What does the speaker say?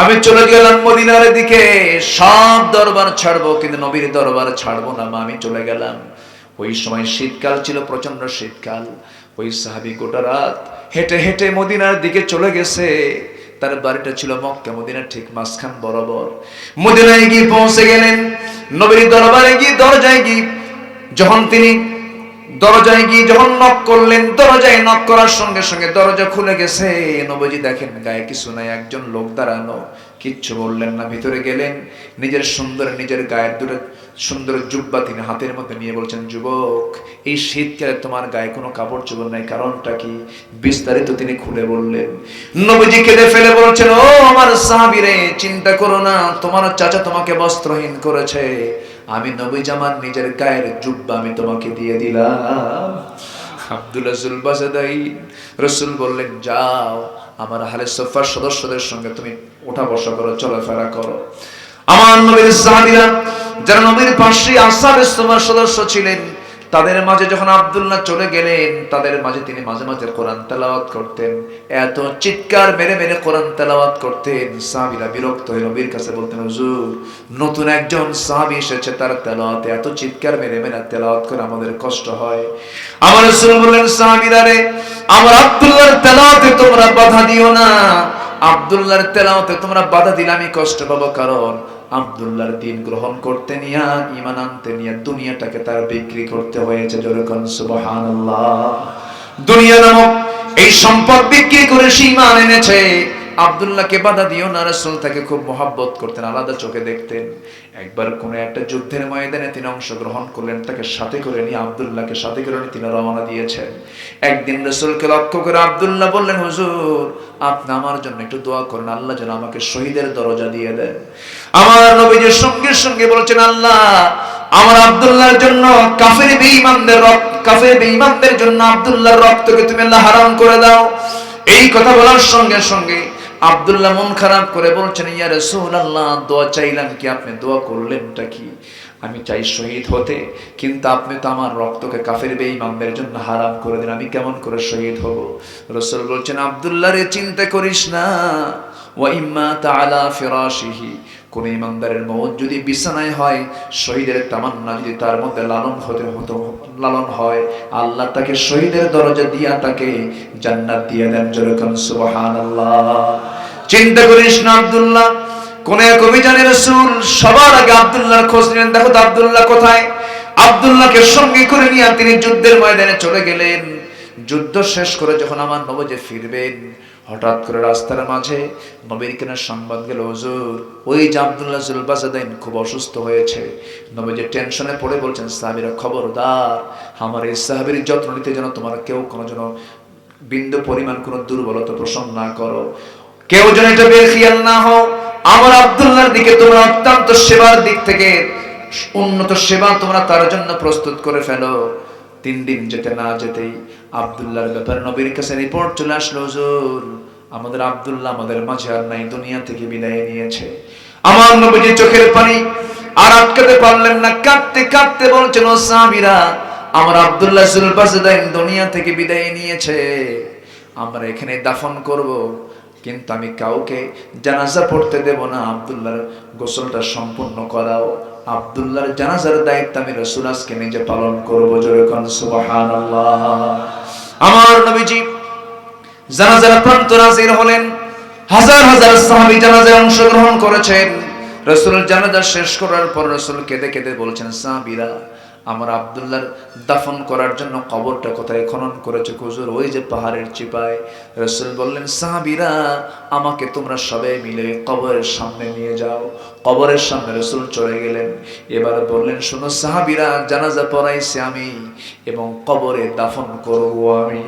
আমি চলে গেলাম মদিনার দিকে। সব দরবার ছাড়বো, কিন্তু নবীর দরবার ছাড়বো না আমি চলে গেলাম। ওই সময় শীতকাল ছিল প্রচণ্ড শীতকাল। ওই সাহাবি গোটা রাত হেঁটে হেঁটে মদিনার দিকে চলে গেছে। তার বাড়িটা ছিল মক্কা, মদিনার ঠিক মাঝখান বরাবর। মদিনায় গিয়ে পৌঁছে গেলেন। নবীর দরবারে গিয়ে, দরজায় গিয়ে যখন তিনি দরজায় গিয়ে যখন নক করলেন, দরজায় নক করার সঙ্গে সঙ্গে দরজা খুলে গেছে। নবজি দেখেন, গায়ে কিছু নাই, একজন লোক দাঁড়ানো। কিচ্ছু বললেন না, ভিতরে গেলেন। নিজের সুন্দর, নিজের গায়ের দুটো সুন্দর জুব্বা তিনি হাতের মধ্যে নিয়ে বলছেন, যুবক, এই শীতকালে তোমার গায়ে কোনো কাপড় চোপড় নাই, কারণটা কি? বিস্তারিত তিনি খুলে বললেন। নবজি কেঁদে ফেলে বলছেন, ও আমার সাহাবিরে, চিন্তা করো না, তোমার চাচা তোমাকে বস্ত্রহীন করেছে। আমি নবী জামান নিজের গায়ের জুব্বা আমি তোমাকে দিয়ে দিলাম। রসুল বললেন, যাও, আমার হালে সোফার সদস্যদের সঙ্গে তুমি ওঠা বসা করো, চলাফেরা করো। আমার নবীর সাহাবিরা, যারা নবীর পাশে আসার ইস্তমার সদস্য ছিলেন তাদের মাঝে যখন আব্দুল্লাহ চলে গেলেন, তাদের মাঝে তিনি মাঝে মাঝে কোরআন তেলাওয়াত করতেন। এত চিৎকার মেরে মেরে কোরআন তেলাওয়াত করতেন। সাহাবীরা বিরক্ত হয়ে নবীর কাছে বলতেন, হুজুর, নতুন একজন সাহাবী এসেছে, তার তেলাওয়াতে এত চিৎকার মেরে মেরে তেলাওয়াত করে আমাদের কষ্ট হয়। আমার রাসূল বললেন, সাহাবীরা রে, আমার আব্দুল্লাহর তেলাওয়াতে তোমরা বাধা দিও না। আব্দুল্লাহর তেলাওয়াতে তোমরা বাধা দিলে আমি কষ্ট পাবো, কারণ আব্দুল্লাহর দিন গ্রহণ করতে নিয়া ইমান আনতে নিয়া দুনিয়াটাকে তার বিক্রি করতে হয়েছে যেরকম সুবহান দুনিয়া নামক এই সম্পদ বিক্রি করে সে ইমান এনেছে। আব্দুল্লাহকে বাধা দিও না, রাসূল তাকে খুব মহাব্বত করতেন, আলাদা চোখে দেখতেন। একবার কোন একটা যুদ্ধের ময়দানে তিনি অংশগ্রহণ করলেন, তাকে সাথে করে নিয়ে আব্দুল্লাহকে সাথে করে নিয়ে তিনি রওনা দিয়েছেন। একদিন রাসূলকে লক্ষ্য করে আব্দুল্লাহ বললেন, হুজুর, আপনি আমার জন্য একটু দোয়া করেন, আল্লাহ যেন আমাকে শহীদের দরজা দিয়ে দেন। আমার নবীজির সঙ্গে সঙ্গে বলছেন, আল্লাহ, আমার আব্দুল্লাহর জন্য কাফের বেঈমানদের রক্ত, কাফের বেঈমানদের জন্য আব্দুল্লাহর রক্তকে তুমি আল্লাহ হারাম করে দাও। এই কথা বলার সঙ্গে সঙ্গে আব্দুল্লাহ মন খারাপ করে বলছেন, ইয়া রাসূলুল্লাহ, দোয়া চাইলাম কি? আপনি দোয়া করলেনটা কি? আমি চাই শহীদ হতে, কিন্তু আপনি তো আমার রক্তকে কাফের বেঈমানদের জন্য হারাম করে দিন আমি কেমন করে শহীদ হব? রসুল বলছেন, আব্দুল্লাহ রে, চিন্তা করিস না। ওয়া ইম্মা ফিরাশিহি। কোন ইমানদারের মৌত যদি বিছানায় হয়, শহীদের তামান্না যদি তার মধ্যে লালন হতে হতো, লালন হয়, আল্লাহ তাকে শহীদের দরজা দিয়া তাকে জান্নাত দিয়ে দেন যেরকম সুবহানাল্লাহ। চিন্তা করিস না আব্দুল্লাহ, কোন এক অভিযানে রসুল সবার আগে আব্দুল্লাহর খোঁজ নিলেন, দেখো তো আব্দুল্লাহ কোথায়? আব্দুল্লাহকে সঙ্গে করে নিয়ে তিনি যুদ্ধের ময়দানে চলে গেলেন। যুদ্ধ শেষ করে যখন আমার নবজে ফিরবেন, হঠাৎ করে রাস্তার মাঝে নবীর কেনার সংবাদ গেল, হুজুর, ওই যে আব্দুল্লাহ জুলবাজাদাইন খুব অসুস্থ হয়েছে। নবীজি টেনশনে পড়ে বলছেন, সাহাবিরা খবরদার, আমার এই সাহাবির যত্ন নিতে যেন তোমার কেউ কোনো যেন বিন্দু পরিমাণ কোনো দুর্বলতা পোষণ না করো। কেউ যেন এটা বেখেয়াল না হও আমার আব্দুল্লাহর দিকে তোমরা অত্যন্ত সেবার দিক থেকে উন্নত সেবা তোমরা তার জন্য প্রস্তুত করে ফেলো। তিন দিন যেতে না যেতেই আব্দুল্লাহর ব্যাপারে নবীর কাছে রিপোর্ট চলে আসলো, হুজুর, আমাদের আব্দুল্লাহ আমাদের মাঝে আর নাই, দুনিয়া থেকে বিদায় নিয়েছে। আমার নবীজি চোখের পানি আর আটকাতে পারলেন না, কাঁদতে কাঁদতে বলছেন, ও সাহাবীরা, আমার আব্দুল্লাহ জুলবাসদাইন দুনিয়া থেকে বিদায় নিয়েছে। আমরা এখানে দাফন করব, কিন্তু আমি কাউকে জানাজা পড়তে দেব না। আব্দুল্লাহর গোসলটা সম্পূর্ণ করাও আব্দুল্লাহর জানাজার দায়িত্ব আমি রসুল আজকে নিজে পালন করব জোরে কন সুবাহান আমার নবীজি জানাজার প্রান্ত নাজির হলেন, হাজার হাজার সাহাবি জানাজায় অংশগ্রহণ করেছেন। রসুল জানাজা শেষ করার পর রসুল কেঁদে কেঁদে বলছেন, সাহাবীরা আমার আবদুল্লার দাফন করার জন্য কবরটা কোথায় খনন করেছে কুজুর ওই যে পাহাড়ের চিপায় রসুল বললেন, সাহাবিরা, আমাকে তোমরা সবাই মিলে কবরের সামনে নিয়ে যাও। কবরের সামনে রসুল চলে গেলেন। এবার বললেন, শোনো সাহাবিরা, জানাজা পড়াইছে আমি এবং কবরে দাফন করব আমি।